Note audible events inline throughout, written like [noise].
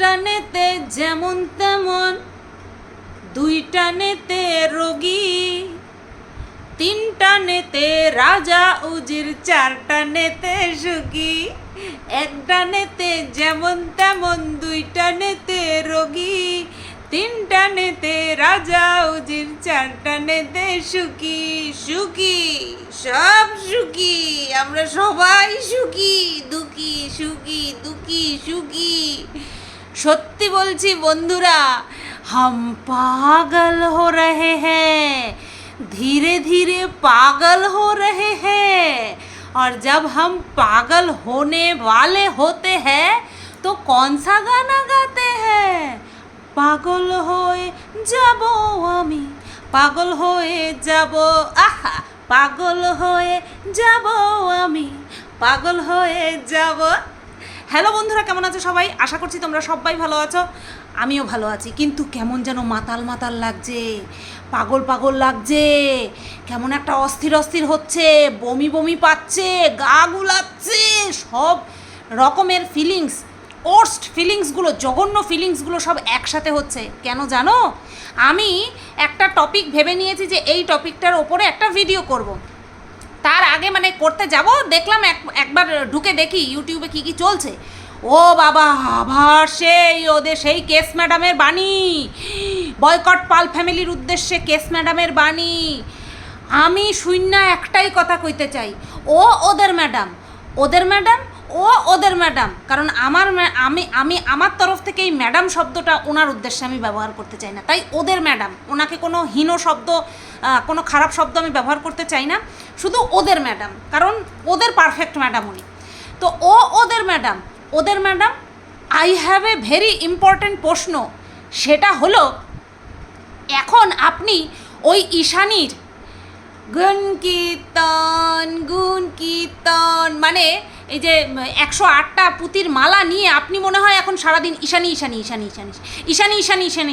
টানেতে যেমন তেমন, দুই টানেতে রোগী, তিন টানেতে রাজা উজির, চার টানেতে সুখী, এক টানেতে যেমন তেমন, দুই টানেতে রোগী, তিন টানেতে রাজা উজির, চার টানেতে সুখী সুখী, সব সুখী, আমরা সবাই সুখী, দুঃখী সুখী দুঃখী, সুখী। সত্যি বলছি বন্ধুরা হাম পাগল हो रहे हैं धीरे धीरे पागल हो रहे हैं और जब हम पागल होने वाले होते हैं तो कौन सा गाना गाते हैं পাগল হয়ে যাব আমি পাগল হয়ে যাব আহা পাগল হয়ে যাব আমি পাগল হয়ে যাব হ্যালো বন্ধুরা, কেমন আছো সবাই? আশা করছি তোমরা সবাই ভালো আছো। আমিও ভালো আছি। কিন্তু কেমন যেন মাতাল মাতাল লাগছে, পাগল পাগল লাগছে, কেমন একটা অস্থির অস্থির হচ্ছে, বমি বমি পাচ্ছে, গা গুলাচ্ছে, সব রকমের ফিলিংস ওর্স্ট ফিলিংসগুলো জঘন্য ফিলিংসগুলো সব একসাথে হচ্ছে। কেন জানো? আমি একটা টপিক ভেবে নিয়েছি যে এই টপিকটার ওপরে একটা ভিডিও করব। তার আগে মানে করতে যাব, দেখলাম এক, একবার ঢুকে দেখি ইউটিউবে কি কি চলছে। ও বাবা আবার সেই, ওদের সেই কেস ম্যাডামের বাণী। বয়কট পাল ফ্যামিলির উদ্দেশ্যে কেস ম্যাডামের বাণী। আমি শূন্য একটাই কথা কইতে চাই। ও ওদের ম্যাডাম ওদের ম্যাডাম ও ওদের ম্যাডাম কারণ আমার আমি আমি আমার তরফ থেকে এই ম্যাডাম শব্দটা ওনার উদ্দেশ্যে আমি ব্যবহার করতে চাই না। তাই ওদের ম্যাডাম ওনাকে কোনো হীন শব্দ কোনো খারাপ শব্দ আমি ব্যবহার করতে চাই না। শুধু ওদের ম্যাডাম কারণ ওদের পারফেক্ট ম্যাডাম উনি। তো ও ওদের ম্যাডাম ওদের madam I have a very important প্রশ্ন। সেটা হলো, এখন আপনি ওই ঈশানীর গুণ কীর্তন গুণ কীর্তন মানে এই যে একশো আটটা পুঁতির মালা নিয়ে আপনি মনে হয় এখন সারাদিন ঈশানি ঈশানি ঈশানী ঈশানী ঈশানি ঈশানী ঈশানী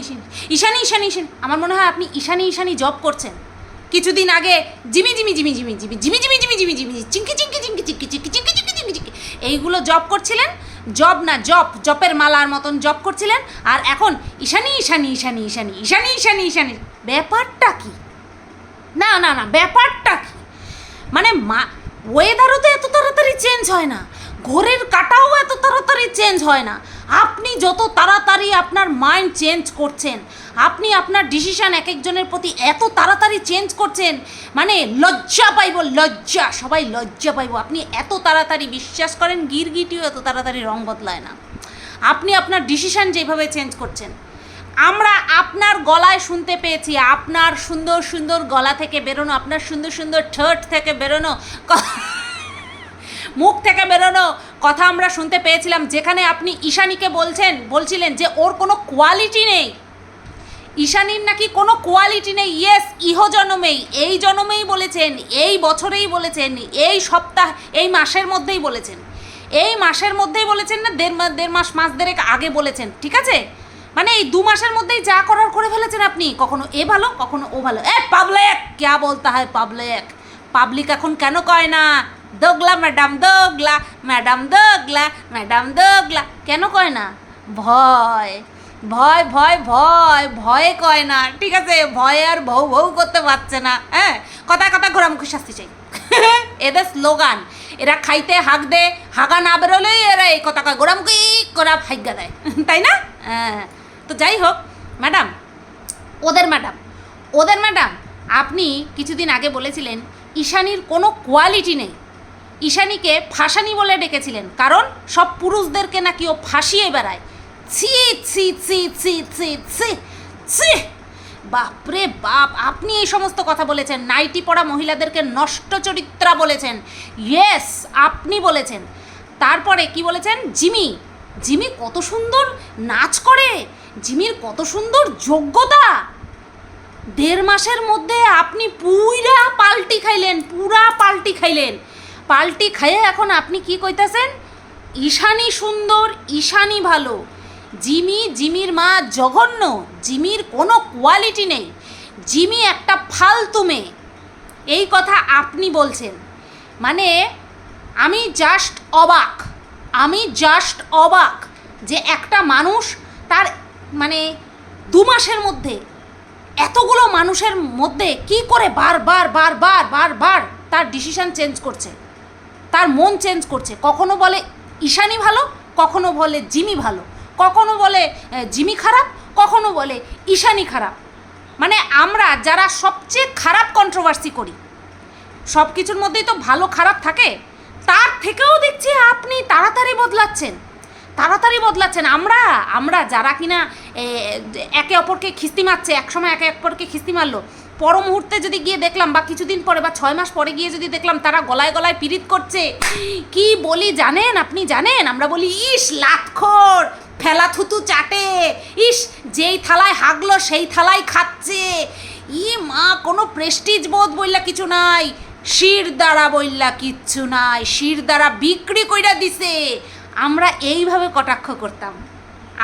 ঈশানী ঈশানী ঈশানী আমার মনে হয় আপনি ঈশানি ঈশানি জব করছেন কিছুদিন আগে Jimmy Jimmy Jimmy Jimmy Jimmy Jimmy Jimmy Jimmy Jimmy Jimmy Chinki Chinki Chinki Chinki Chinki Chinki Chinki Chinki Chinki এইগুলো জব করছিলেন জব না জব জপের মালার মতন জব করছিলেন আর এখন ঈশানি ঈশানি ঈশানি ঈশানি ঈশানি ঈশানি ঈশানী ব্যাপারটা কী না না না ব্যাপারটা কি মানে মা ওয়েদারও তো এত তাড়াতাড়ি চেঞ্জ হয় না। ঘোরের কাটাও এত তাড়াতাড়ি চেঞ্জ হয় না। আপনি যত তাড়াতাড়ি আপনার মাইন্ড চেঞ্জ করছেন, আপনি আপনার ডিসিশন এক একজনের প্রতি এত তাড়াতাড়ি চেঞ্জ করছেন মানে লজ্জা পাইব, লজ্জা, সবাই লজ্জা পাইব। আপনি এত তাড়াতাড়ি বিশ্বাস করেন, গিরগিটিও এত তাড়াতাড়ি রং বদলায় না। আপনি আপনার ডিসিশন যেভাবে চেঞ্জ করছেন আমরা আপনার গলায় শুনতে পেয়েছি, আপনার সুন্দর সুন্দর গলা থেকে বেরোনো, আপনার সুন্দর সুন্দর ঠোঁট থেকে বেরোনো, মুখ থেকে বেরোনো কথা আমরা শুনতে পেয়েছিলাম, যেখানে আপনি ঈশানীকে বলছেন, বলছিলেন যে ওর কোনো কোয়ালিটি নেই। ঈশানীর নাকি কোনো কোয়ালিটি নেই ইয়েস ইহ জনমেই, এই জনমেই বলেছেন, এই বছরেই বলেছেন, এই সপ্তাহ, এই মাসের মধ্যেই বলেছেন। এই মাসের মধ্যেই বলেছেন না, দেড় দেড় মাস মাস দেড়েক আগে বলেছেন, ঠিক আছে? মানে এই দু মাসের মধ্যেই যা করার করে ফেলেছেন আপনি, কখনো এ ভালো, কখনো ও ভালো। এ, পাবলিক! ক্যা বলতা হয় পাবলিক? পাবলিক এখন কেন কয় না? দোগলা, ম্যাডাম দোগলা ম্যাডাম দোগলা ম্যাডাম দোগলা। কেন কয় না? ভয় ভয় ভয় ভয়, ভয়ে কয় না। ঠিক আছে, ভয়ে আর ভৌ ভৌ করতে পারছে না হ্যাঁ? কথায় কথায় ঘোরামুখী শাস্তি চাই। [laughs] এদের স্লোগান, এরা খাইতে হাঁক দে, হাগা না বেরোলেই এরা এই কথা কয় গোড়ামুখী করা ভাগ্যা দেয়। [laughs] তাই না? হ্যাঁ। তো যাই হোক ম্যাডাম ওদের ম্যাডাম ওদের ম্যাডাম আপনি কিছুদিন আগে বলেছিলেন ঈশানীর কোনো কোয়ালিটি নেই। ঈশানীকে ফাঁসানি বলে ডেকেছিলেন, কারণ সব পুরুষদেরকে নাকি ও ফাঁসিয়ে বেড়ায়। ছি ছি ছি ছি ছি ছি ছি! বাপরে বাপ, আপনি এই সমস্ত কথা বলেছেন নাইটি পড়া মহিলাদেরকে নষ্ট চরিত্রা বলেছেন। ইয়েস আপনি বলেছেন। তারপরে কি বলেছেন? জিমি জিমি কত সুন্দর নাচ করে। জিমির কত সুন্দর যোগ্যতা! দেড় মাসের মধ্যে আপনি পুরা পাল্টি খাইলেন, পুরা পাল্টি খাইলেন। পাল্টি খাইয়ে এখন আপনি কি কইতাছেন? ঈশানী সুন্দর, ঈশানী ভালো। জিমি, জিমির মা জঘন্য, জিমির কোনো কোয়ালিটি নেই। জিমি একটা ফালতু মেয়ে। এই কথা আপনি বলছেন। মানে আমি জাস্ট অবাক। আমি জাস্ট অবাক যে একটা মানুষ তার মানে দু মাসের মধ্যে এতগুলো মানুষের মধ্যে কি করে বারবার বারবার বারবার তার ডিসিশন চেঞ্জ করছে? তার মন চেঞ্জ করছে? কখনো বলে ঈশানি ভালো, কখনো বলে জিমি ভালো, কখনো বলে জিমি খারাপ, কখনো বলে ঈশানি খারাপ। মানে আমরা যারা সবচেয়ে খারাপ কন্ট্রোভার্সি করি সব কিছুর মধ্যেই তো ভালো খারাপ থাকে, তার থেকেও দেখছি আপনি তাড়াতাড়ি বদলাচ্ছেন। তাড়াতাড়ি বদলাচ্ছেন। আমরা আমরা যারা কিনা একে অপরকে খিস্তি মারছে, একসময় একে অপরকে খিস্তি মারলো, পর মুহূর্তে যদি গিয়ে দেখলাম বা কিছুদিন পরে বা ছয় মাস পরে গিয়ে যদি দেখলাম তারা গলায় গলায় পিরিত করছে, কি বলি জানেন আপনি জানেন? আমরা বলি, ইস, লাতখোর ফেলা থুতু চাটে, ইস, যেই থালায় হাগলো সেই থালায় খাচ্ছে, ই মা, কোনো প্রেস্টিজ বোধ বললা কিছু নাই, শির দ্বারা বললা কিচ্ছু নাই, শির দ্বারা বিক্রি কইরা দিছে আমরা এইভাবে কটাক্ষ করতাম।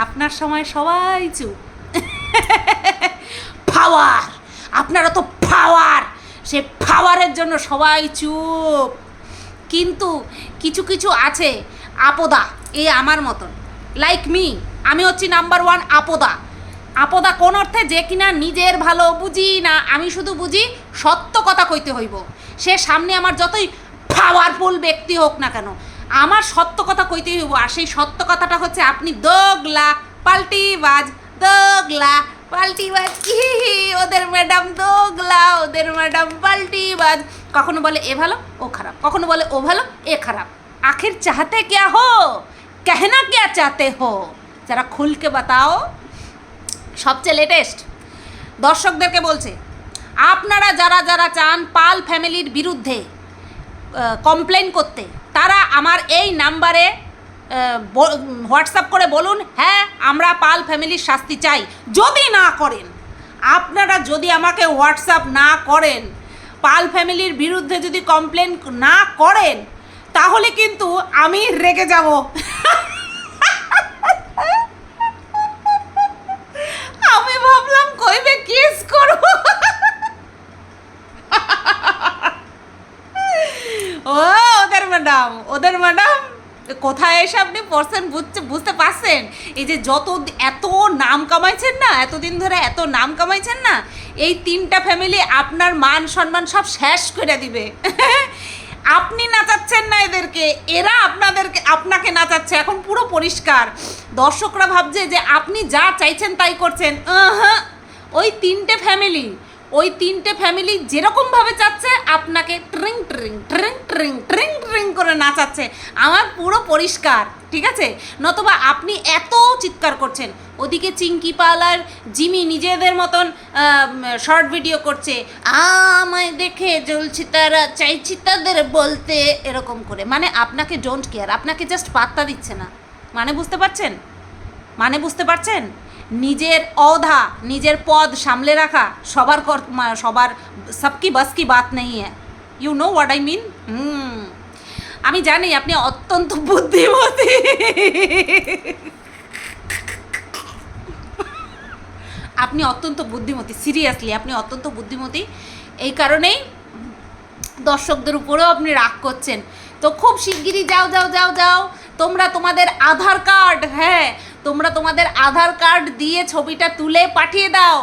আপনার সময় সবাই চুপ। পাওয়ার আপনারা তো পাওয়ার সে পাওয়ারের জন্য সবাই চুপ। কিন্তু কিছু কিছু আছে আপদা, এ আমার মতন। লাইক মি আমি হচ্ছি নাম্বার ওয়ান আপদা। আপদা কোন অর্থে? যে কিনা নিজের ভালো বুঝি না, আমি শুধু বুঝি সত্য কথা কইতে হইব। সে সামনে আমার যতই পাওয়ারফুল ব্যক্তি হোক না কেন আমার সত্য কথা কইতেই হইব, আর সেই সত্য কথাটা হচ্ছে আপনি দোগলা পাল্টি বাজ দোগলা পাল্টি বাজ কি ওদের ম্যাডাম দোগলা, ওদের ম্যাডাম পাল্টি বাজ কখনো বলে এ ভালো, ও খারাপ। কখনো বলে ও ভালো, এ খারাপ। আখের চাহাতে ক্যা হো? কেহনা ক্যা চাতে হো? যারা খুলকে বাতাও, সবচেয়ে লেটেস্ট দর্শকদেরকে বলছে, আপনারা যারা যারা চান পাল ফ্যামিলির বিরুদ্ধে কমপ্লেন করতে তারা আমার এই নাম্বারে হোয়াটসঅ্যাপ করে বলুন হ্যাঁ আমরা পাল ফ্যামিলির শাস্তি চাই। যদি না করেন, আপনারা যদি আমাকে হোয়াটসঅ্যাপ না করেন, পাল ফ্যামিলির বিরুদ্ধে যদি কমপ্লেন না করেন, তাহলে কিন্তু আমি রেগে যাব আমি ভাবলাম কইবে কিস করব ও ওদের ম্যাডাম ওদের ম্যাডাম কোথায় এসে আপনি পড়ছেন বুঝতে বুঝতে পারছেন? এই যে যত এত নাম কামাইছেন না, এতদিন ধরে এত নাম কামাইছেন না, এই তিনটা ফ্যামিলি আপনার মান সম্মান সব শেষ করে দিবে। [laughs] আপনি নাচাচ্ছেন না এদেরকে, এরা আপনাদেরকে, আপনাকে নাচাচ্ছে, এখন পুরো পরিষ্কার। দর্শকরা ভাবছে যে আপনি যা চাইছেন তাই করছেন। ওই তিনটে ফ্যামিলি ওই তিনটে ফ্যামিলি যেরকমভাবে চাচ্ছে, আপনাকে ট্রিং ট্রিং ট্রিং ট্রিং ট্রিং ট্রিং করে নাচাচ্ছে। আমার পুরো পরিষ্কার, ঠিক আছে? নতবা আপনি এত চিৎকার করছেন। ওদিকে চিঙ্কি পাল আর জিমি নিজেদের মতন শর্ট ভিডিও করছে। আমায় দেখে জ্বলছি তারা, চাইছি তাদের বলতে, এরকম করে। মানে আপনাকে ডোন্ট কেয়ার আপনাকে জাস্ট পাত্তা দিচ্ছে না। মানে বুঝতে পারছেন? মানে বুঝতে পারছেন? নিজের অধা, নিজের পদ সামলে রাখা সবার সবার সবকি বাস কি বাত নেই you know what I mean hmm. আমি জানি আপনি অত্যন্ত বুদ্ধিমতী। আপনি অত্যন্ত বুদ্ধিমতী সিরিয়াসলি আপনি অত্যন্ত বুদ্ধিমতী। এই কারণেই দর্শকদের উপরেও আপনি রাগ করছেন। তো খুব শিগগিরই যাও যাও যাও যাও। তোমরা তোমাদের আধার কার্ড হ্যাঁ তোমরা তোমাদের আধার কার্ড দিয়ে ছবিটা তুলে পাঠিয়ে দাও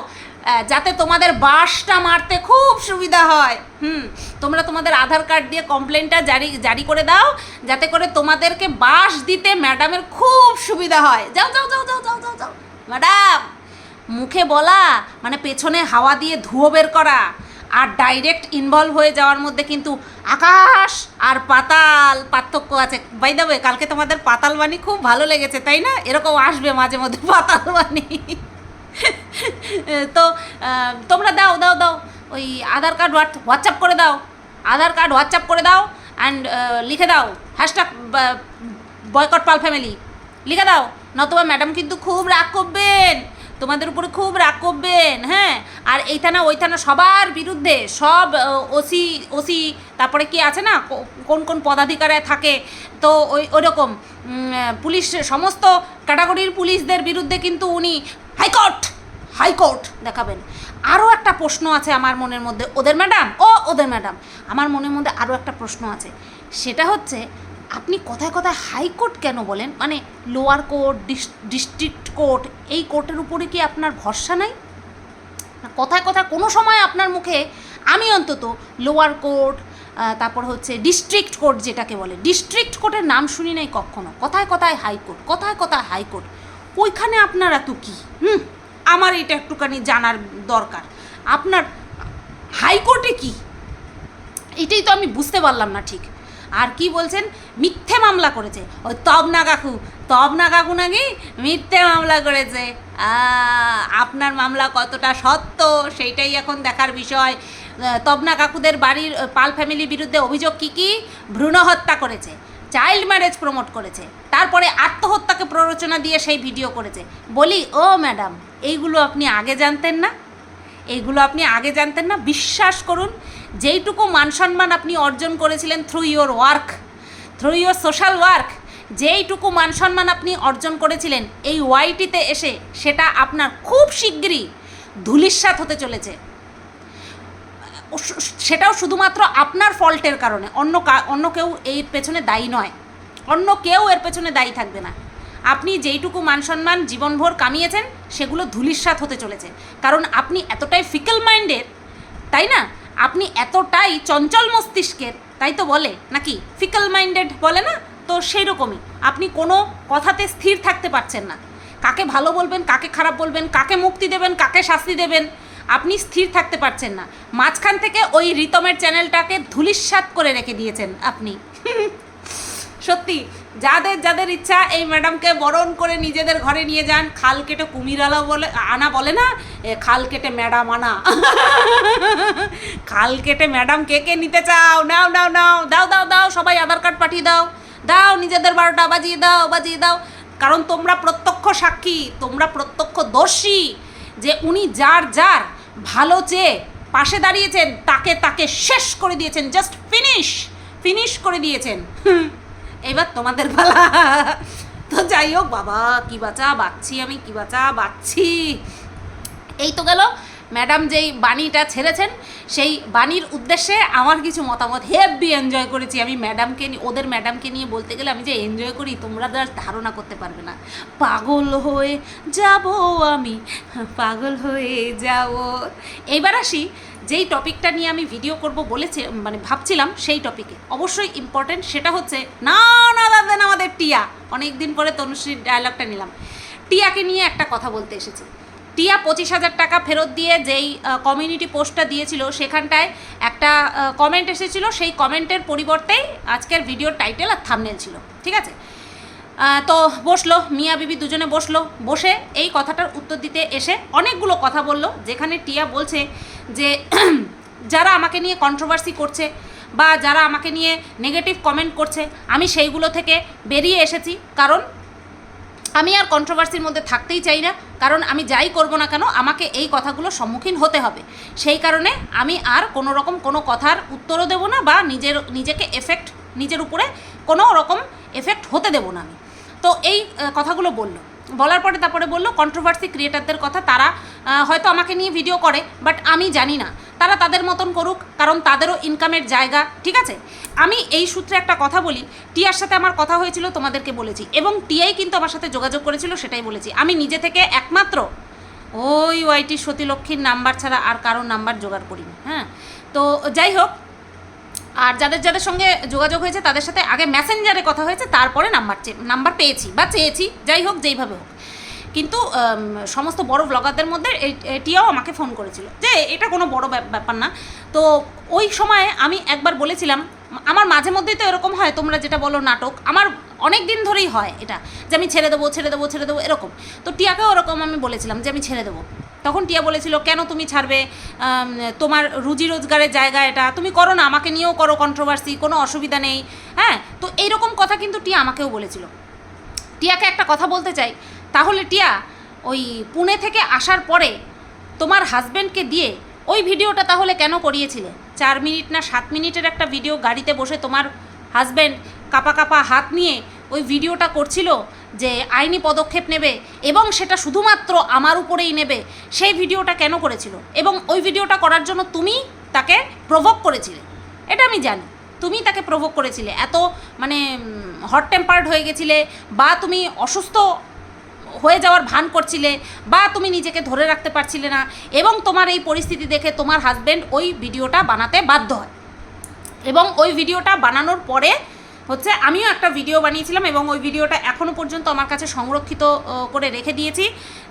যাতে তোমাদের বাসটা মারতে খুব সুবিধা হয়। হুম, তোমরা তোমাদের আধার কার্ড দিয়ে কমপ্লেনটা জারি জারি করে দাও, যাতে করে তোমাদেরকে বাস দিতে ম্যাডামের খুব সুবিধা হয়। যাও যাও যাও যাও যাও যাও যাও। ম্যাডাম, মুখে বলা মানে পেছনে হাওয়া দিয়ে ধুয়ো বের করা। আর ডাইরেক্ট ইনভলভ হয়ে যাওয়ার মধ্যে কিন্তু আকাশ আর পাতাল পার্থক্য আছে। বাই দেবে কালকে তোমাদের পাতাল বাণী খুব ভালো লেগেছে, তাই না? এরকম আসবে মাঝে মধ্যে [laughs] পাতাল বাণী তো তোমরা দাও দাও দাও। ওই আধার কার্ড হোয়াটসঅ্যাপ করে দাও। আধার কার্ড হোয়াটসঅ্যাপ করে দাও অ্যান্ড লিখে দাও। হ্যাশট্যাগ বয়কট পাল ফ্যামিলি লিখে দাও। নতুবা ম্যাডাম কিন্তু খুব রাগ করবেন। তোমাদের উপরে খুব রাগ করবেন হ্যাঁ? আর এই থানা, ওই থানা সবার বিরুদ্ধে সব ওসি ওসি, তারপরে কি আছে না কোন কোন পদাধিকারে থাকে, তো ওই, ওরকম পুলিশ, সমস্ত ক্যাটাগরির পুলিশদের বিরুদ্ধে কিন্তু উনি হাইকোর্ট হাইকোর্ট দেখাবেন। আরও একটা প্রশ্ন আছে আমার মনের মধ্যে, ওদের ম্যাডাম? ও, ওদের ম্যাডাম। আমার মনের মধ্যে আরও একটা প্রশ্ন আছে। সেটা হচ্ছে আপনি কথায় কথায় হাইকোর্ট কেন বলেন? মানে লোয়ার কোর্ট ডিস্ট্রিক্ট কোর্ট এই কোর্টের উপরে কি আপনার ভরসা নাই? কথায় কথায় কোনো সময় আপনার মুখে, আমি অন্তত লোয়ার কোর্ট তারপর হচ্ছে ডিস্ট্রিক্ট কোর্ট যেটাকে বলে ডিস্ট্রিক্ট কোর্টের নাম শুনি নাই কখনো? কথায় কথায় হাইকোর্ট কথায় কথায় হাইকোর্ট ওইখানে আপনারা তো কি? হুম? আমার এটা একটুখানি জানার দরকার। আপনার হাইকোর্টে কি? এটাই তো আমি বুঝতে পারলাম না ঠিক। আর কি বলছেন? মিথ্যে মামলা করেছে। ওই তবনা কাকু। তবনা কাকু নাকি মিথ্যে মামলা করেছে। আপনার মামলা কতটা সত্য সেইটাই এখন দেখার বিষয়। তবনা কাকুদের বাড়ির পাল ফ্যামিলির বিরুদ্ধে অভিযোগ কি কি? ভ্রূণ হত্যা করেছে, চাইল্ড ম্যারেজ প্রমোট করেছে, তারপরে আত্মহত্যাকে প্ররোচনা দিয়ে সেই ভিডিও করেছে। বলি, ও ম্যাডাম, এইগুলো আপনি আগে জানতেন না? এইগুলো আপনি আগে জানতেন না? বিশ্বাস করুন যেইটুকু মান সম্মান আপনি অর্জন করেছিলেন through your work through your social work যেইটুকু মান সম্মান আপনি অর্জন করেছিলেন, এই ওয়াইটিতে এসে সেটা আপনার খুব শিগগিরই ধুলিস্বাত হতে চলেছে। সেটাও শুধুমাত্র আপনার ফল্টের কারণে, অন্য অন্য কেউ এর পেছনে দায়ী নয়, অন্য কেউ এর পেছনে দায়ী থাকবে না। আপনি যেইটুকু মান সম্মান জীবনভর কামিয়েছেন, সেগুলো ধুলিস্বাত হতে চলেছে। কারণ আপনি এতটাই ফিকল মাইন্ডের তাই না? আপনি এতটাই চঞ্চল মস্তিষ্কের, তাই তো বলে? নাকি ফিকল মাইন্ডেড বলে না? তো সেই রকমই আপনি কোনো কথাতে স্থির থাকতে পারছেন না। কাকে ভালো বলবেন, কাকে খারাপ বলবেন, কাকে মুক্তি দেবেন, কাকে শাস্তি দেবেন, আপনি স্থির থাকতে পারছেন না। মাঝখান থেকে ওই রিতমের চ্যানেলটাকে ধুলিস্বাত করে রেখে দিয়েছেন আপনি। [laughs] সত্যি, যাদের যাদের ইচ্ছা এই ম্যাডামকে বরণ করে নিজেদের ঘরে নিয়ে যান। খাল কেটে কুমির আলা বলে, আনা বলে না? খাল কেটে ম্যাডাম আনা। খাল কেটে ম্যাডাম কে কে নিতে চাও? নাও নাও নাও। দাও দাও দাও, সবাই আধার কার্ড পাঠিয়ে দাও। দাও, নিজেদের বারোটা বাজিয়ে দাও বাজিয়ে দাও। কারণ তোমরা প্রত্যক্ষ সাক্ষী, তোমরা প্রত্যক্ষ দর্শী যে উনি যার যার ভালো চেয়ে পাশে দাঁড়িয়েছেন, তাকে তাকে শেষ করে দিয়েছেন। জাস্ট ফিনিশ ফিনিশ করে দিয়েছেন। এবার তোমাদের পালা। তো যাই হোক, বাবা, কি বাঁচা, বাঁচছি আমি, কি বাঁচা, বাঁচছি। এই তো গেল। ম্যাডাম যেই বাণীটা ছেড়েছেন, সেই বাণীর উদ্দেশ্যে আমার কিছু মতামত হেভি এনজয় করেছি। আমি ম্যাডামকে ওদের ম্যাডামকে নিয়ে বলতে গেলে আমি যে এনজয় করি, তোমরা ধারণা করতে পারবে না। পাগল হয়ে যাব আমি, পাগল হয়ে যাব। এইবার আসি, যেই টপিকটা নিয়ে আমি ভিডিও করব বলেছে মানে ভাবছিলাম, সেই টপিকে অবশ্যই ইম্পর্টেন্ট সেটা হচ্ছে, না না দাদা আমাদের টিয়া। অনেক দিন পরে তনুশ্রীর ডায়লগটা নিলাম। টিয়াকে নিয়ে একটা কথা বলতে এসেছি। টিয়া পঁচিশ হাজার টাকা ফেরত দিয়ে যেই কমিউনিটি পোস্টটা দিয়েছিল, সেখানটায় একটা কমেন্ট এসেছিল। সেই কমেন্টের পরিবর্তেই আজকের ভিডিওর টাইটেল আর থামনেল ছিল। ঠিক আছে? তো বসল, মিয়া বিবি দুজনে বসল। বসে এই কথাটার উত্তর দিতে এসে অনেকগুলো কথা বলল, যেখানে টিয়া বলছে যে, [clears throat] যারা আমাকে নিয়ে কন্ট্রোভার্সি করছে বা যারা আমাকে নিয়ে নেগেটিভ কমেন্ট করছে, আমি সেইগুলো থেকে বেরিয়ে এসেছি। কারণ আমি আর কন্ট্রোভার্সির মধ্যে থাকতেই চাই না। কারণ আমি যাই করব না কেন, আমাকে এই কথাগুলো সম্মুখীন হতে হবে। সেই কারণে আমি আর কোনো রকম কোনো কথার উত্তরও দেবো না বা নিজের, নিজেকে এফেক্ট নিজের উপরে কোনো রকম এফেক্ট হতে দেবো না আমি। তো এই কথাগুলো বলল। বলার পরে তারপরে বলল কন্ট্রোভার্সি ক্রিয়েটারদের কথা তারা হয়তো আমাকে নিয়ে ভিডিও করে বাট আমি জানি না। তারা তাদের মতন করুক, কারণ তাদেরও ইনকামের জায়গা, ঠিক আছে? আমি এই সূত্রে একটা কথা বলি, টিয়ার সাথে আমার কথা হয়েছিল, তোমাদেরকে বলেছি, এবং টিয়াই কিন্তু আমার সাথে যোগাযোগ করেছিল, সেটাই বলেছি। আমি নিজে থেকে একমাত্র, ওই ওয়াইটি সতীলক্ষ্মীর নাম্বার ছাড়া আর কারোর নাম্বার জোগাড় করিনি হ্যাঁ? তো যাই হোক আর যাদের যাদের সঙ্গে যোগাযোগ হয়েছে, তাদের সাথে আগে মেসেঞ্জারে কথা হয়েছে, তারপরে নাম্বার চে, নাম্বার পেয়েছি বা চেয়েছি, যাই হোক, যেইভাবে হোক। কিন্তু সমস্ত বড় ব্লগারদের মধ্যে এটিও আমাকে ফোন করেছিল যে, এটা কোনো বড় ব্যাপার না। তো ওই সময়ে আমি একবার বলেছিলাম, আমার মাঝে মধ্যেই তো এরকম হয়, তোমরা যেটা বলো নাটক, আমার অনেক দিন ধরেই হয় এটা, যে আমি ছেড়ে দেবো ছেড়ে দেবো ছেড়ে দেবো, এরকম। তো টিয়াকেও ওরকম আমি বলেছিলাম যে, আমি ছেড়ে দেবো। তখন টিয়া বলেছিল, কেন তুমি ছাড়বে? তোমার রুজি রোজগারের জায়গা এটা। তুমি করো না, আমাকে নিয়েও করো কন্ট্রোভার্সি কোনো অসুবিধা নেই। হ্যাঁ? তো এইরকম কথা কিন্তু টিয়া আমাকেও বলেছিল। টিয়াকে একটা কথা বলতে চাই। তাহলে টিয়া ওই পুনে থেকে আসার পরে তোমার হাজব্যান্ডকে দিয়ে ওই ভিডিওটা তাহলে কেন করিয়েছিলে? চার মিনিট না সাত মিনিটের একটা ভিডিও গাড়িতে বসে তোমার হাজব্যান্ড কাপা কাপা হাত নিয়ে ওই ভিডিওটা করছিল যে আইনি পদক্ষেপ নেবে এবং সেটা শুধুমাত্র আমার উপরেই নেবে, সেই ভিডিওটা কেন করেছিল? এবং ওই ভিডিওটা করার জন্য তুমি তাকে প্রভোগ করেছিলে। এটা আমি জানি। তুমি তাকে প্রভোগ করেছিলে। এত মানে হট টেম্পার্ড হয়ে গেছিলে বা তুমি অসুস্থ হয়ে যাওয়ার ভান করছিলে বা তুমি নিজেকে ধরে রাখতে পারছিলে না এবং তোমার এই পরিস্থিতি দেখে তোমার হাজব্যান্ড ওই ভিডিওটা বানাতে বাধ্য হয়। এবং ওই ভিডিওটা বানানোর পরে হচ্ছে আমিও একটা ভিডিও বানিয়েছিলাম এবং ওই ভিডিওটা এখনও পর্যন্ত আমার কাছে সংরক্ষিত করে রেখে দিয়েছি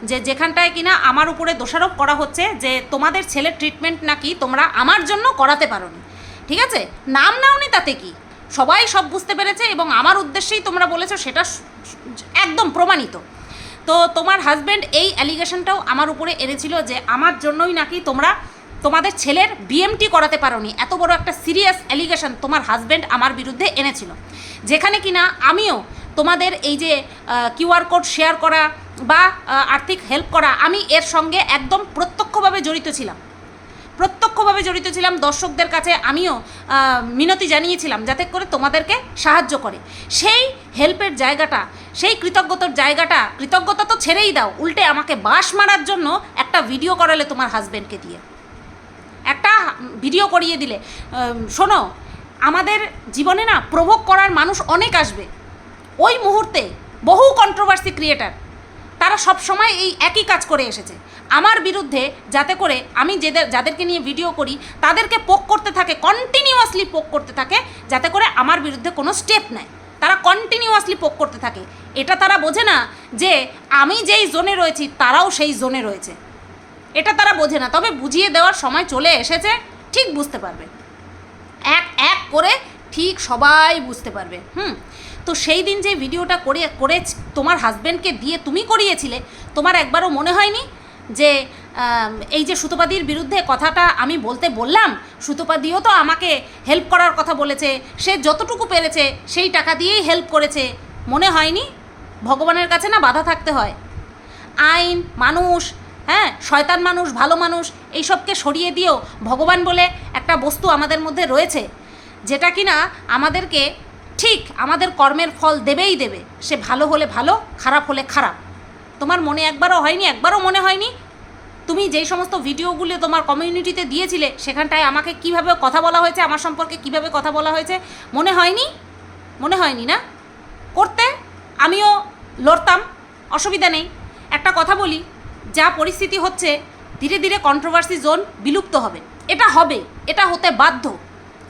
যে যেখানটায় কিনা আমার উপরে দোষারোপ করা হচ্ছে যে তোমাদের ছেলের ট্রিটমেন্ট নাকি তোমরা আমার জন্য করাতে পারোনি। ঠিক আছে? নাম নাওনি তাতে কি? সবাই সব বুঝতে পেরেছে এবং আমার উদ্দেশ্যেই তোমরা বলেছ সেটা একদম প্রমাণিত। তো তোমার হাজব্যান্ড এই অ্যালিগেশনটাও আমার উপরে এনেছিল যে আমার জন্যই নাকি তোমরা তোমাদের ছেলের বিএমটি করাতে পারোনি। এত বড় একটা সিরিয়াস অ্যালিগেশন তোমার হাজব্যান্ড আমার বিরুদ্ধে এনেছিল। যেখানে কিনা আমিও তোমাদের এই যে কিউআর কোড শেয়ার করা বা আর্থিক হেল্প করা, আমি এর সঙ্গে একদম প্রত্যক্ষভাবে জড়িত ছিলাম। প্রত্যক্ষভাবে জড়িত ছিলাম দর্শকদের কাছে, আমিও মিনতি জানিয়েছিলাম যাতে করে তোমাদেরকে সাহায্য করে। সেই হেল্পের জায়গাটা, সেই কৃতজ্ঞতার জায়গাটা, কৃতজ্ঞতা তো ছেড়েই দাও, উল্টে আমাকে বাস মারার জন্য একটা ভিডিও করালে তোমার হাজব্যান্ডকে দিয়ে। একটা ভিডিও করিয়ে দিলে। শোনো, আমাদের জীবনে না প্রভোগ করার মানুষ অনেক আসবে। ওই মুহূর্তে বহু কন্ট্রোভার্সি ক্রিয়েটার তারা সব সময় এই একই কাজ করে এসেছে। আমার বিরুদ্ধে যাতে করে আমি যেদের, যাদেরকে নিয়ে ভিডিও করি, তাদেরকে পোক করতে থাকে কন্টিনিউয়াসলি পোক করতে থাকে, যাতে করে আমার বিরুদ্ধে কোনো স্টেপ নেয় তারা কন্টিনিউয়াসলি পোক করতে থাকে। এটা তারা বোঝে না যে আমি যেই জোনে রয়েছি, তারাও সেই জোনে রয়েছে। এটা তারা বোঝে না, তবে বুঝিয়ে দেওয়ার সময় চলে এসেছে, ঠিক বুঝতে পারবে। এক এক করে ঠিক সবাই বুঝতে পারবে, হুম? তো সেই দিন যে ভিডিওটা করে করে তোমার হাজব্যান্ডকে দিয়ে তুমি করিয়েছিলে, তোমার একবারও মনে হয়নি যে এই যে সুতোপাদির বিরুদ্ধে কথাটা আমি বলতে বললাম, সুতোপাদিও তো আমাকে হেল্প করার কথা বলেছে, সে যতটুকু পেরেছে সেই টাকা দিয়েই হেল্প করেছে। মনে হয়নি? ভগবানের কাছে না বাধা থাকতে হয়। আইন, মানুষ হ্যাঁ শয়তান মানুষ, ভালো মানুষ, এইসবকে সরিয়ে দিয়েও ভগবান বলে একটা বস্তু আমাদের মধ্যে রয়েছে, যেটা কিনা আমাদেরকে ঠিক আমাদের কর্মের ফল দেবেই দেবে। সে ভালো হলে ভালো, খারাপ হলে খারাপ। তোমার মনে একবারও হয়নি, একবারও মনে হয়নি? তুমি যেই সমস্ত ভিডিওগুলো তোমার কমিউনিটিতে দিয়েছিলে, সেখানটায় আমাকে কীভাবে কথা বলা হয়েছে, আমার সম্পর্কে কীভাবে কথা বলা হয়েছে, মনে হয়নি? মনে হয়নি না? করতে? আমিও লড়তাম, অসুবিধা নেই। একটা কথা বলি যা পরিস্থিতি হচ্ছে, ধীরে ধীরে কন্ট্রোভার্সি জোন বিলুপ্ত হবে। এটা হবে, এটা হতে বাধ্য।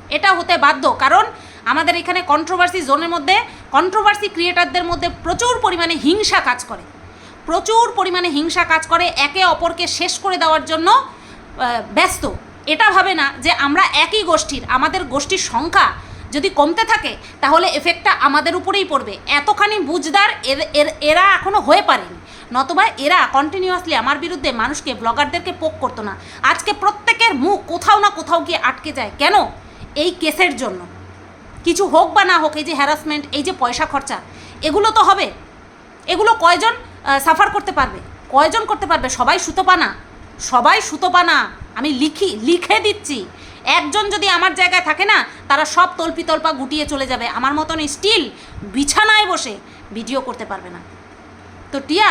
এটা হতে বাধ্য, কারণ আমাদের এখানে কন্ট্রোভার্সি জোনের মধ্যে কন্ট্রোভার্সি ক্রিয়েটারদের মধ্যে প্রচুর পরিমাণে হিংসা কাজ করে। প্রচুর পরিমাণে হিংসা কাজ করে একে অপরকে শেষ করে দেওয়ার জন্য ব্যস্ত। এটা ভাবে না যে আমরা একই গোষ্ঠীর, আমাদের গোষ্ঠীর সংখ্যা যদি কমতে থাকে, তাহলে এফেক্টটা আমাদের উপরেই পড়বে। এতখানি বুঝদার এর- এখনও হয়ে পারেনি। নতবা এরা কন্টিনিউয়াসলি আমার বিরুদ্ধে মানুষকে ব্লগারদেরকে পোক করতো না। আজকে প্রত্যেকের মুখ কোথাও না কোথাও গিয়ে আটকে যায়। কেন? এই কেসের জন্য। কিছু হোক বা না হোক, এই যে হ্যারাসমেন্ট এই যে পয়সা খরচা, এগুলো তো হবে। এগুলো কয়জন সাফার করতে পারবে? কয়জন করতে পারবে? সবাই সুতোপা না সবাই সুতোপা না আমি লিখি, লিখে দিচ্ছি। একজন যদি আমার জায়গায় থাকে না, তারা সব তল্পি তল্পা গুটিয়ে চলে যাবে। আমার মতন স্টিল বিছানায় বসে ভিডিও করতে পারবে না। তো টিয়া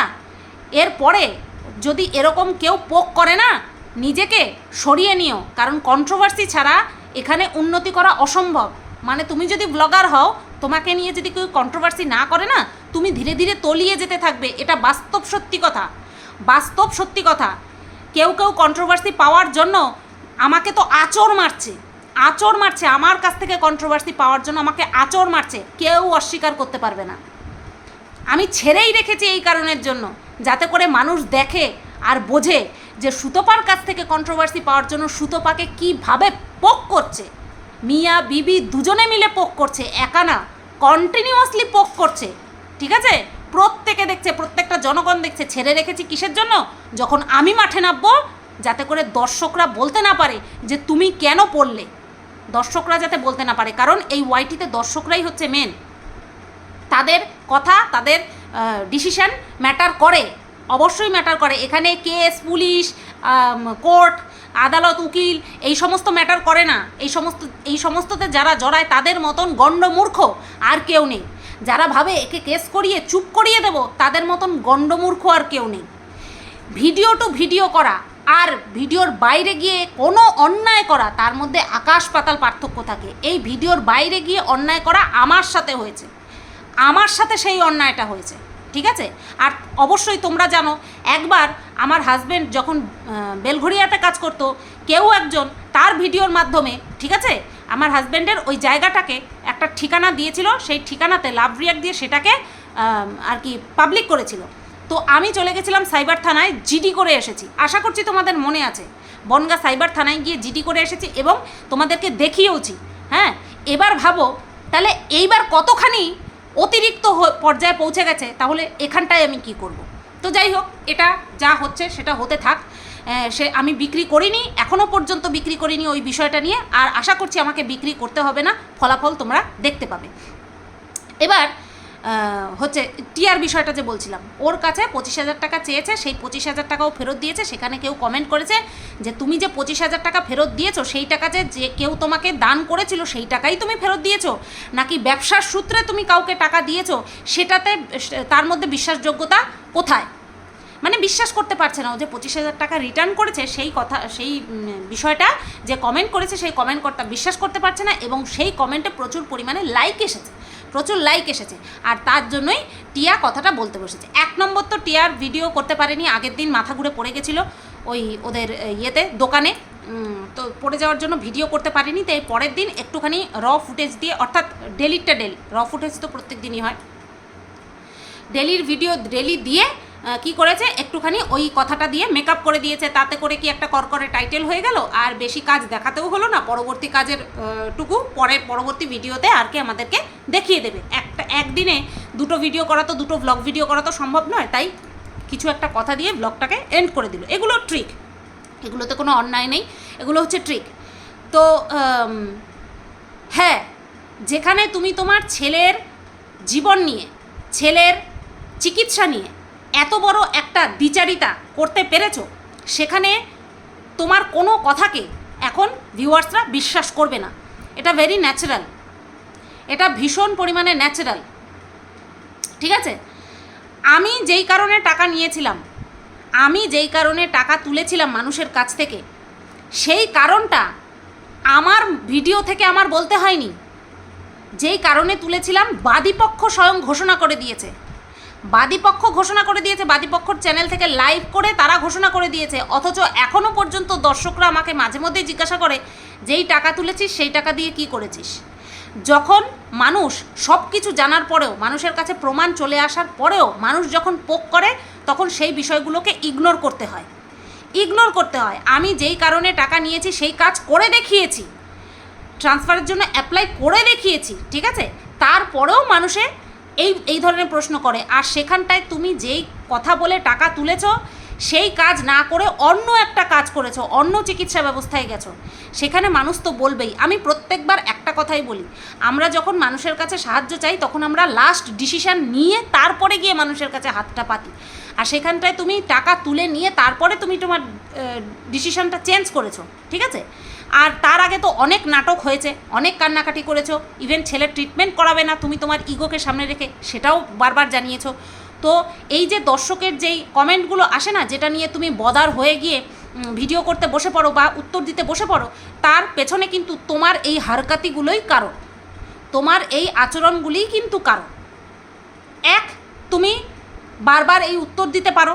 এরপরে যদি এরকম কেউ পোক করে না, নিজেকে সরিয়ে নিও। কারণ কন্ট্রোভার্সি ছাড়া এখানে উন্নতি করা অসম্ভব। মানে তুমি যদি ব্লগার হও, তোমাকে নিয়ে যদি কেউ কন্ট্রোভার্সি না করে না, তুমি ধীরে ধীরে তলিয়ে যেতে থাকবে। এটা বাস্তব সত্যি কথা। বাস্তব সত্যি কথা। কেউ কেউ কন্ট্রোভার্সি পাওয়ার জন্য আমাকে তো আচর মারছে। আচর মারছে। আমার কাছ থেকে কন্ট্রোভার্সি পাওয়ার জন্য আমাকে আচর মারছে। কেউ অস্বীকার করতে পারবে না। আমি ছেড়েই রেখেছি এই কারণের জন্য। যাতে করে মানুষ দেখে আর বোঝে যে সুতোপার কাছ থেকে কন্ট্রোভার্সি পাওয়ার জন্য সুতোপাকে কীভাবে পোক করছে। মিয়া, বিবি দুজনে মিলে পোক করছে, একা না কন্টিনিউয়াসলি পোক করছে। ঠিক আছে? প্রত্যেকে দেখছে, প্রত্যেকটা জনগণ দেখছে, ছেড়ে রেখেছি কিসের জন্য? যখন আমি মাঠে নামবো, যাতে করে দর্শকরা বলতে না পারে যে তুমি কেন পড়লে। দর্শকরা যাতে বলতে না পারে, কারণ এই ওয়াইটিতে দর্শকরাই হচ্ছে মেন তাদের কথা, তাদের ডিসিশন ম্যাটার করে, অবশ্যই ম্যাটার করে। এখানে কেস পুলিশ কোর্ট আদালত, উকিল, এই সমস্ত ম্যাটার করে না। এই সমস্ত, এই সমস্ততে যারা জড়ায়, তাদের মতন গণ্ডমূর্খ আর কেউ নেই। যারা ভাবে একে কেস করিয়ে, চুপ করিয়ে দেব, তাদের মতন গণ্ডমূর্খ আর কেউ নেই। ভিডিও টু ভিডিও করা আর ভিডিওর বাইরে গিয়ে কোনো অন্যায় করা, তার মধ্যে আকাশ পাতাল পার্থক্য থাকে। এই ভিডিওর বাইরে গিয়ে অন্যায় করা আমার সাথে হয়েছে। আমার সাথে সেই অন্যায়টা হয়েছে, ঠিক আছে? আর অবশ্যই তোমরা জানো, একবার আমার হাজব্যান্ড যখন বেলঘড়িয়াতে কাজ করতো, কেউ একজন তার ভিডিওর মাধ্যমে, ঠিক আছে? আমার হাজব্যান্ডের ওই জায়গাটাকে একটা ঠিকানা দিয়েছিল, সেই ঠিকানাতে লাভ রিয়াক্ট দিয়ে সেটাকে আর কি পাবলিক করেছিল। তো আমি চলে গেছিলাম সাইবার থানায় জিডি করে এসেছি। আশা করছি তোমাদের মনে আছে। বনগা সাইবার থানায় গিয়ে জিডি করে এসেছি এবং তোমাদেরকে দেখিয়েওছি হ্যাঁ? এবার ভাবো, তাহলে এইবার কতখানি অতিরিক্ত পর্যায়ে পৌঁছে গেছে, তাহলে এখানটায় আমি কি করব। তো যাই হোক, এটা যা হচ্ছে সেটা হতে থাক সে আমি বিক্রি করিনি এখনও পর্যন্ত বিক্রি করিনি ওই বিষয়টা নিয়ে, আর আশা করছি আমাকে বিক্রি করতে হবে না, ফলাফল তোমরা দেখতে পাবে এবার হচ্ছে টিয়ার বিষয়টা যে বলছিলাম, ওর কাছে পঁচিশ হাজার টাকা চেয়েছে, সেই পঁচিশ হাজার টাকাও ফেরত দিয়েছে, সেখানে কেউ কমেন্ট করেছে যে তুমি যে পঁচিশ হাজার টাকা ফেরত দিয়েছ, সেই টাকা যে যে কেউ তোমাকে দান করেছিল, সেই টাকাই তুমি ফেরত দিয়েছ? নাকি ব্যবসার সূত্রে তুমি কাউকে টাকা দিয়েছ, সেটাতে তার মধ্যে বিশ্বাসযোগ্যতা কোথায়? মানে বিশ্বাস করতে পারছে না ও যে পঁচিশ হাজার টাকা রিটার্ন করেছে, সেই কথা, সেই বিষয়টা যে কমেন্ট করেছে, সেই কমেন্ট কর্তা বিশ্বাস করতে পারছে না এবং সেই কমেন্টে প্রচুর পরিমাণে লাইক এসেছে। প্রচুর লাইক এসেছে। আর তার জন্যই টিয়া কথাটা বলতে বসেছে। এক নম্বর তো টিয়ার ভিডিও করতে পারেনি, আগের দিন মাথা ঘুরে পড়ে গেছিল ওই ওদের ইয়েতে, দোকানে। তো পড়ে যাওয়ার জন্য ভিডিও করতে পারিনি, তাই পরের দিন একটুখানি র ফুটেজ দিয়ে, অর্থাৎ ডেলিরটা ডেলি র ফুটেজ তো প্রত্যেক দিনই হয়। ডেলির ভিডিও ডেলি দিয়ে কি করেছে? একটুখানি ওই কথাটা দিয়ে মেকআপ করে দিয়েছে। তাতে করে কি একটা করকরে টাইটেল হয়ে গেল? আর বেশি কাজ দেখাতেও হলো না। পরবর্তী কাজের টুকু পরে, পরবর্তী ভিডিওতে আর কি আমাদেরকে দেখিয়ে দেবে। একটা, একদিনে দুটো ভিডিও করা তো, দুটো ব্লগ ভিডিও করা তো সম্ভব নয়। তাই কিছু একটা কথা দিয়ে ব্লগটাকে এন্ড করে দিল। এগুলো ট্রিক এগুলোতে কোনো অন্যায় নেই। এগুলো হচ্ছে ট্রিক তো হ্যাঁ যেখানে তুমি তোমার ছেলের জীবন নিয়ে, ছেলের চিকিৎসা নিয়ে এত বড় একটা দ্বিচারিতা করতে পেরেছ? সেখানে তোমার কোনো কথাকে এখন ভিউয়ার্সরা বিশ্বাস করবে না। এটা ভেরি ন্যাচারাল এটা ভীষণ পরিমাণে ন্যাচারাল ঠিক আছে? আমি যেই কারণে টাকা নিয়েছিলাম, আমি যেই কারণে টাকা তুলেছিলাম মানুষের কাছ থেকে, সেই কারণটা আমার ভিডিও থেকে আমার বলতে হয়নি। যেই কারণে তুলেছিলাম, বাদীপক্ষ স্বয়ং ঘোষণা করে দিয়েছে। বাদীপক্ষ ঘোষণা করে দিয়েছে, বাদীপক্ষর চ্যানেল থেকে লাইভ করে তারা ঘোষণা করে দিয়েছে। অথচ এখনও পর্যন্ত দর্শকরা আমাকে মাঝে মধ্যেই জিজ্ঞাসা করে, যেই টাকা তুলেছিস, সেই টাকা দিয়ে কি করেছিস? যখন মানুষ সব কিছু জানার পরেও, মানুষের কাছে প্রমাণ চলে আসার পরেও, মানুষ যখন পোক করে, তখন সেই বিষয়গুলোকে ইগনোর করতে হয়। ইগনোর করতে হয়। আমি যেই কারণে টাকা নিয়েছি, সেই কাজ করে দেখিয়েছি। ট্রান্সফারের জন্য অ্যাপ্লাই করে দেখিয়েছি, ঠিক আছে? তারপরেও মানুষে এই এই ধরনের প্রশ্ন করে, আর সেখানটায় তুমি যেই কথা বলে টাকা তুলেছো, সেই কাজ না করে অন্য একটা কাজ করেছ, অন্য চিকিৎসা ব্যবস্থায় গেছো। সেখানে মানুষ তো বলবেই। আমি প্রত্যেকবার একটা কথাই বলি, আমরা যখন মানুষের কাছে সাহায্য চাই, তখন আমরা লাস্ট ডিসিশান নিয়ে তারপরে গিয়ে মানুষের কাছে হাতটা পাতি। আর সেখানটায় তুমি টাকা তুলে নিয়ে তারপরে তুমি তোমার ডিসিশানটা চেঞ্জ করেছ, ঠিক আছে? আর তার আগে তো অনেক নাটক হয়েছে, অনেক কান্নাকাটি করেছ ইভেন ছেলের ট্রিটমেন্ট করাবে না, তুমি তোমার ইগোকে সামনে রেখে সেটাও বারবার জানিয়েছো। তো এই যে দর্শকের যেই কমেন্টগুলো আসে না, যেটা নিয়ে তুমি বদার হয়ে গিয়ে ভিডিও করতে বসে পড়ো বা উত্তর দিতে বসে পড়ো, তার পেছনে কিন্তু তোমার এই হারকাতিগুলোই কারণ। তোমার এই আচরণগুলিই কিন্তু কারণ। এক, তুমি বারবার এই উত্তর দিতে পারো,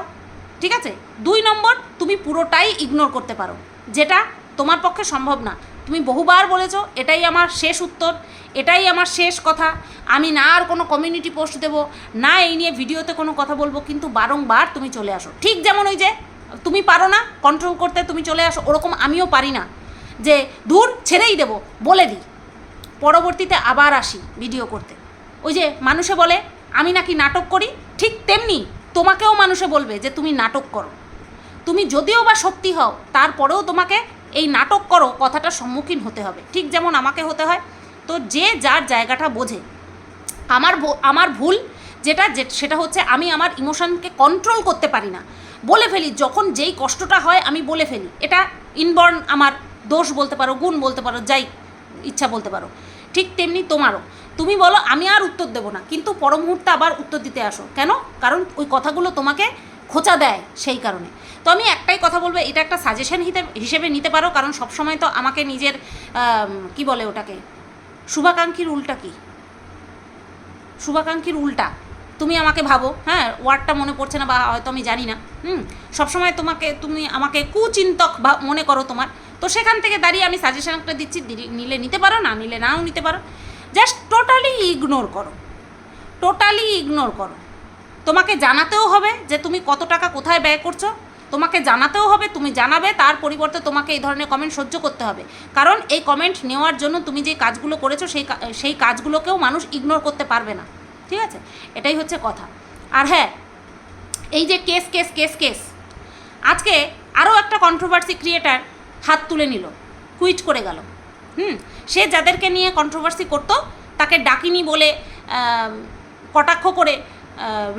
ঠিক আছে? দুই নম্বর, তুমি পুরোটাই ইগনোর করতে পারো। যেটা তোমার পক্ষে সম্ভব না। তুমি বহুবার বলেছ, এটাই আমার শেষ উত্তর, এটাই আমার শেষ কথা। আমি না আর কোনো কমিউনিটি পোস্ট দেবো, না এই নিয়ে ভিডিওতে কোনো কথা বলব, কিন্তু বারংবার তুমি চলে আসো। ঠিক যেমন ওই যে, তুমি পারো না কন্ট্রোল করতে, তুমি চলে আসো, ওরকম আমিও পারি না। যে দূর ছেড়েই দেবো, বলে দিই। পরবর্তীতে আবার আসি ভিডিও করতে। ওই যে, মানুষে বলে, আমি নাকি নাটক করি? ঠিক তেমনি তোমাকেও মানুষে বলবে যে, তুমি নাটক করো। তুমি যদিও বা সত্যি হও, তারপরেও তোমাকে এই নাটক করো কথাটার সম্মুখীন হতে হবে। ঠিক যেমন আমাকে হতে হয়। তো যে যার জায়গাটা বোঝে, আমার আমার ভুল যেটা সেটা হচ্ছে আমি আমার ইমোশনকে কন্ট্রোল করতে পারি না। বলে ফেলি, যখন যেই কষ্টটা হয় আমি বলে ফেলি। এটা ইনবর্ন আমার দোষ বলতে পারো, গুণ বলতে পারো, যাই ইচ্ছা বলতে পারো। ঠিক তেমনি তোমারও। তুমি বলো, আমি আর উত্তর দেবো না। কিন্তু পর মুহূর্তে আবার উত্তর দিতে আসো। কেন? কারণ ওই কথাগুলো তোমাকে খোঁচা দেয় সেই কারণে। তো আমি একটাই কথা বলব, এটা একটা সাজেশন হিসেবে নিতে পারো, কারণ সবসময় তো আমাকে নিজের কি বলে ওটাকে? শুভাকাঙ্ক্ষীর উল্টা কি? শুভাকাঙ্ক্ষীর উল্টা। তুমি আমাকে ভাবো হ্যাঁ ওয়ার্ডটা মনে পড়ছে না বা হয়তো আমি জানি না, হুম? সবসময় তোমাকে, তুমি আমাকে কুচিন্তক বা মনে করো তোমার। তো সেখান থেকে দাঁড়িয়ে আমি সাজেশন একটা দিচ্ছি নিলে নিতে পারো, না নিলে নাও নিতে পারো। জাস্ট টোটালি ইগনোর করো। টোটালি ইগনোর করো। তোমাকে জানাতেও হবে যে তুমি কত টাকা কোথায় ব্যয় করছ। তোমাকে জানাতেও হবে, তুমি জানাবে, তার পরিবর্তে তোমাকে এই ধরনের কমেন্ট সহ্য করতে হবে। কারণ এই কমেন্ট নেওয়ার জন্য তুমি যে কাজগুলো করেছ, সেই সেই কাজগুলোকেও মানুষ ইগনোর করতে পারবে না। ঠিক আছে? এটাই হচ্ছে কথা। আর হ্যাঁ এই যে কেস কেস কেস কেস আজকে আরও একটা কন্ট্রোভার্সি ক্রিয়েটার হাত তুলে নিল কুইট করে গেল। হুম? সে যাদেরকে নিয়ে কন্ট্রোভার্সি করতো, তাকে ডাকিনি বলে কটাক্ষ করে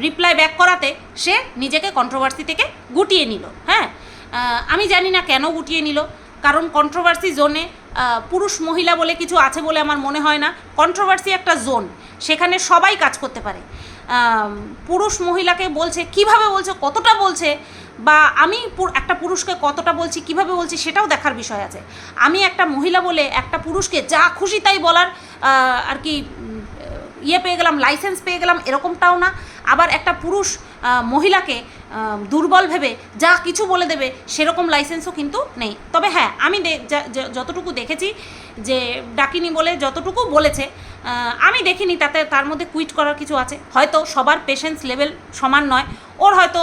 রিপ্লাই ব্যাক করাতে সে নিজেকে কন্ট্রোভার্সি থেকে গুটিয়ে নিল হ্যাঁ? আমি জানি না কেন গুটিয়ে নিল, কারণ কন্ট্রোভার্সি জোনে পুরুষ মহিলা বলে কিছু আছে বলে আমার মনে হয় না। কন্ট্রোভার্সি একটা জোন সেখানে সবাই কাজ করতে পারে। পুরুষ মহিলাকে বলছে, কীভাবে বলছে, কতটা বলছে, বা আমি একটা পুরুষকে কতটা বলছি, কীভাবে বলছি, সেটাও দেখার বিষয় আছে। আমি একটা মহিলা বলে একটা পুরুষকে যা খুশি তাই বলার আর কি ইয়ে পেয়ে গেলাম লাইসেন্স পেয়ে গেলাম, এরকমটাও না। আবার একটা পুরুষ মহিলাকে দুর্বল ভেবে যা কিছু বলে দেবে, সেরকম লাইসেন্সও কিন্তু নেই। তবে হ্যাঁ আমি যতটুকু দেখেছি যে ডাকিনি বলে যতটুকু বলেছে আমি দেখিনি, তাতে তার মধ্যে কুইট করার কিছু আছে। হয়তো সবার পেশেন্স লেভেল সমান নয়, ওর হয়তো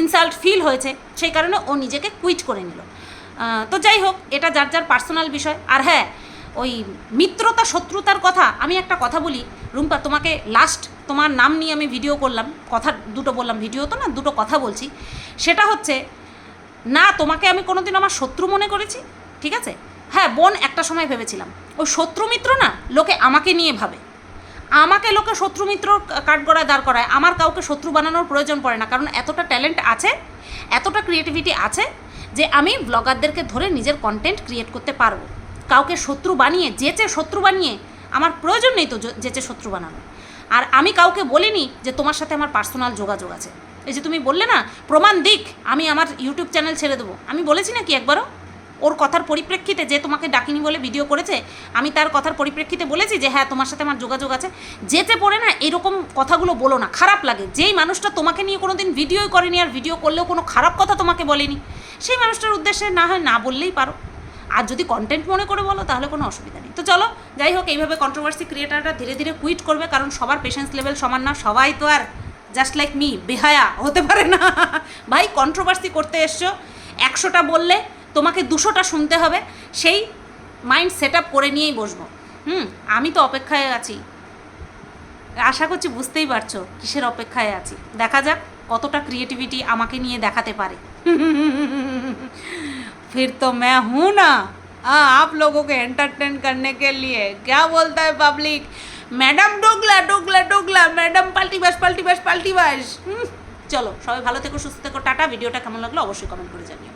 ইনসাল্ট ফিল হয়েছে, সেই কারণে ও নিজেকে কুইট করে নিল। তো যাই হোক, এটা যার যার পার্সোনাল বিষয়। আর হ্যাঁ ওই মিত্রতা শত্রুতার কথা আমি একটা কথা বলি। রুম্পা, তোমাকে লাস্ট তোমার নাম নিয়ে আমি ভিডিও করলাম। কথা দুটো বললাম ভিডিও তো না, দুটো কথা বলছি। সেটা হচ্ছে, না, তোমাকে আমি কোনোদিন আমার শত্রু মনে করেছি, ঠিক আছে? হ্যাঁ বোন, একটা সময় ভেবেছিলাম। ওই শত্রু মিত্র না, লোকে আমাকে নিয়ে ভাবে। আমাকে লোকে শত্রু মিত্র কাঠগড়ায় দাঁড় করায়। আমার কাউকে শত্রু বানানোর প্রয়োজন পড়ে না। কারণ এতটা ট্যালেন্ট আছে, এতটা ক্রিয়েটিভিটি আছে, যে আমি ব্লগারদেরকে ধরে নিজের কন্টেন্ট ক্রিয়েট করতে পারব। কাউকে শত্রু বানিয়ে যেচে শত্রু বানিয়ে, আমার প্রয়োজন নেই তো যেচে শত্রু বানানো। আর আমি কাউকে বলিনি যে তোমার সাথে আমার পার্সোনাল যোগাযোগ আছে। এই যে তুমি বললে না, প্রমাণ দিক, আমি আমার ইউটিউব চ্যানেল ছেড়ে দেবো। আমি বলেছি না কি একবারও? ওর কথার পরিপ্রেক্ষিতে যে তোমাকে ডাকিনি বলে ভিডিও করেছে, আমি তার কথার পরিপ্রেক্ষিতে বলেছি যে হ্যাঁ তোমার সাথে আমার যোগাযোগ আছে। যেতে পড়ে না, এরকম কথাগুলো বলো না, খারাপ লাগে। যেই মানুষটা তোমাকে নিয়ে কোনো দিন ভিডিওই করেনি আর ভিডিও করলেও কোনো খারাপ কথা তোমাকে বলেনি, সেই মানুষটার উদ্দেশ্যে না হয় না বললেই পারো। আর যদি কন্টেন্ট মনে করে বলো, তাহলে কোনো অসুবিধা নেই। তো চলো, যাই হোক, এইভাবে কন্ট্রোভার্সি ক্রিয়েটাররা ধীরে ধীরে কুইট করবে, কারণ সবার পেশেন্স লেভেল সমান না, সবাই তো আর জাস্ট লাইক মি বেহায়া, হতে পারে না। ভাই কন্ট্রোভার্সি করতে এসছো, একশোটা বললে তোমাকে দুশোটা শুনতে হবে, সেই মাইন্ড সেট আপ করে নিয়েই বসবো। হুম, আমি তো অপেক্ষায় আছি। আশা করছি বুঝতেই পারছ কিসের অপেক্ষায় আছি। দেখা যাক কতটা ক্রিয়েটিভিটি আমাকে নিয়ে দেখাতে পারে। फिर तो मैं हूं ना हाँ आप लोगों को एंटरटेन करने के लिए क्या बोलता है पब्लिक मैडम डोगला डोगला डोगला मैडम পাল্টি বাস পাল্টি বাস পাল্টি বাস হুম, চলো সবাই ভালো থেকো সুস্থ থেকো টাটা ভিডিওটা কেমন লাগলো অবশ্যই কমেন্ট করে জানিও